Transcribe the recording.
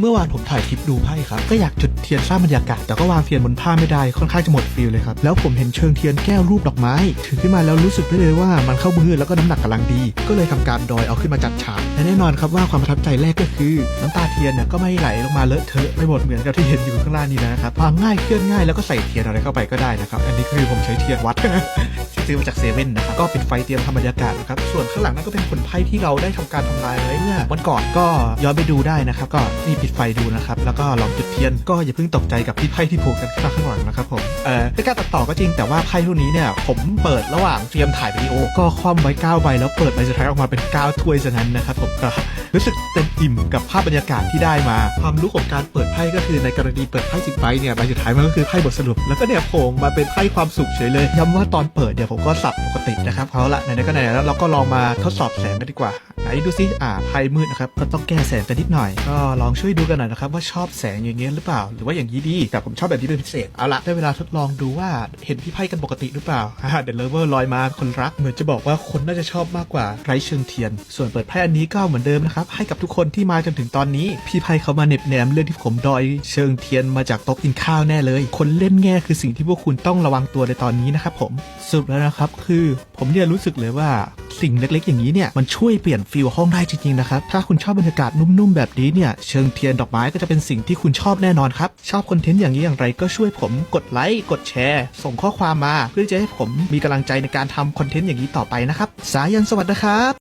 เมื่อวานผมถ่ายคลิปดูไพ่ครับ ก็อยากจุดเทียนสร้างบรรยากาศ แต่ก็วางเทียนบนผ้าไม่ได้ค่อนข้างจะหมดฟิลเลยครับ แล้วผมเห็นเชิงเทียนแก้วรูปดอกไม้ถือขึ้นมาแล้วรู้สึกได้เลยว่ามันเข้ามือแล้วก็น้ำหนักกำลังดี ก็เลยทำการดอยเอาขึ้นมาจัดฉากและแน่นอนครับว่าความประทับใจแรกก็คือ น้ำตาเทียนเนี่ยก็ไม่ไหลลงมาเลอะเทอะไม่หมดเหมือนกับที่เห็นอยู่ข้างล่างนี้นะครับวางง่ายเคลื่อนง่ายแล้วก็ใส่เทียนอะไรเข้าไปก็ได้นะครับอันนี้คือผมใช้เทียนวัด ซื้อมาจากเซเว่นนะครับก็เป็นไฟเตรียมทำบรรยากาศนะครับส่วนข้างหลังนั่นก็เป็นผลไพ่ที่เราได้ทำการทำลายไว้เมื่อวันก่อนก็ย้อนไปดูได้นะครับก็นี่ปิดไฟดูนะครับแล้วก็ลองจุดเทียนก็อย่าเพิ่งตกใจกับที่ไพ่ที่โผล่กันข้างข้างหลังนะครับผมเออเป็นการตัดต่อก็จริงแต่ว่าไพ่พวกนี้เนี่ยผมเปิดระหว่างเตรียมถ่ายวิดีโอก็คว่ำไว้9ใบแล้วเปิดใบสุดท้ายออกมาเป็น 9 ถ้วยซะนั้นนะครับผมก็รู้สึกเต็มอิ่มกับภาพบรรยากาศที่ได้มา ความรู้ของการเปิดไพ่ก็คือในกรณีเปิดไพ่สิบใบเนี่ยใบสุดท้ายมันก็คือไพ่บทสรุปแล้วก็เนี่ยโผล่มาเป็นไพ่ความสุขเฉยเลยย้ำว่าตอนเปิดเนี่ยผมก็สับปกตินะครับเอาละไหนๆก็ไหนๆแล้วเราก็ลองมาทดสอบแสงกันดีกว่า ไหนดูซิอ่าไพ่มืดนะครับก็ต้องแก้แสงกันนิดหน่อย ก็ลองช่วยดูกันหน่อยนะครับว่าชอบแสงอย่างเงี้ยหรือเปล่า หรือว่าอย่างนี้ดี แต่ผมชอบแบบนี้เป็นพิเศษ เอาละได้เวลาทดลองดูว่าเห็นพี่ไพ่กันปกติหรือเปล่าอ่าเดลเลเวอร์ลอยมาคนรัก เหมือนจะบอกว่าคนน่าจะชอบมากกว่าไร้เชิงเทียน ส่วนเปิดไพ่อันนี้ก็เหมือนเดิมนะครับให้กับทุกคนที่มาจนถึงตอนนี้พี่ไพ่เขามาเน็บแนมเรื่องที่ผมดอยเชิงเทียนมาจากโต๊ะกินข้าวแน่เลย คนเล่นแง่คือสิ่งที่พวกคุณต้องระวังตัวในตอนนี้นะครับผมสรุปแล้วนะครับคือผมเนี่ยรู้สึกเลยว่า สิ่งเล็กๆ อย่างนี้เนี่ยมันช่วยเปลี่ยนฟิลห้องได้จริงๆนะครับถ้าคุณชอบบรรยากาศนุ่มๆแบบนี้เนี่ยเชิงเทียนดอกไม้ก็จะเป็นสิ่งที่คุณชอบแน่นอนครับชอบคอนเทนต์อย่างนี้อย่างไรก็ช่วยผมกดไลค์กดแชร์ส่งข้อความมา เพื่อจะให้ผมมีกำลังใจในการทำคอนเทนต์อย่างนี้ต่อไปนะครับสายันสวัสดีครับ